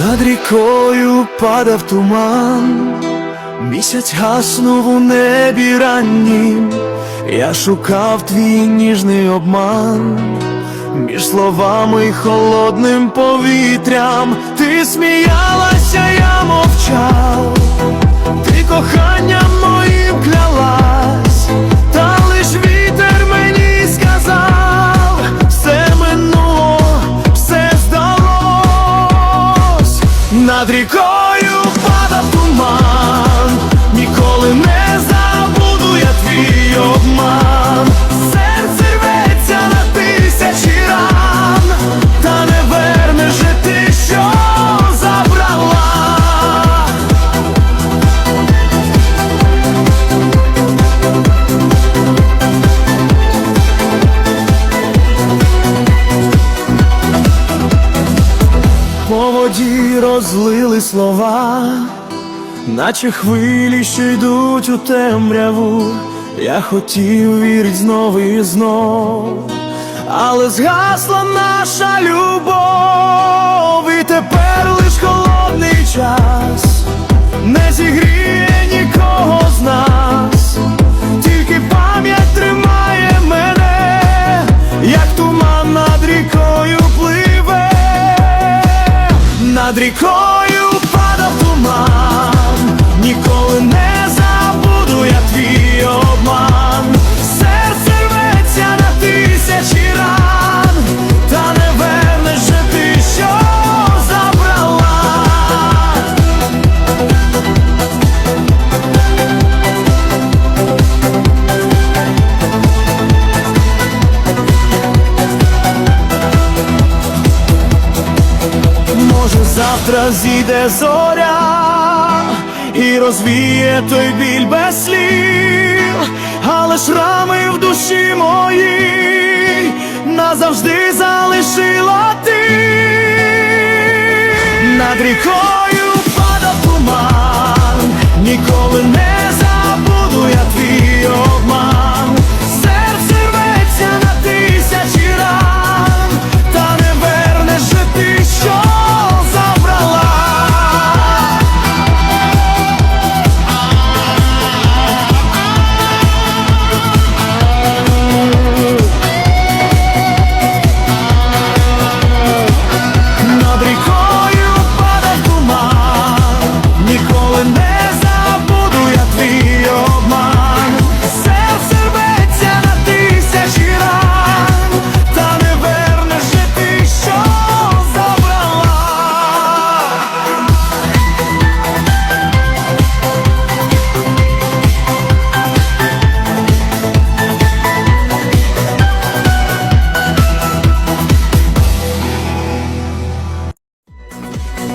Над рікою падав туман, місяць гаснув у небі раннім, я шукав твій ніжний обман, між словами холодним повітрям, ти сміялася, я над воді розлили слова, наче хвилі, що йдуть у темряву. Я хотів вірить знов і знов, але згасла наша над рікою падав туман, ніколи не забуду я твій обман, завтра зійде зоря і розвіє той біль без слів, але шрами в душі моїй назавжди залишила ти. Над рікою падав туман, ніколи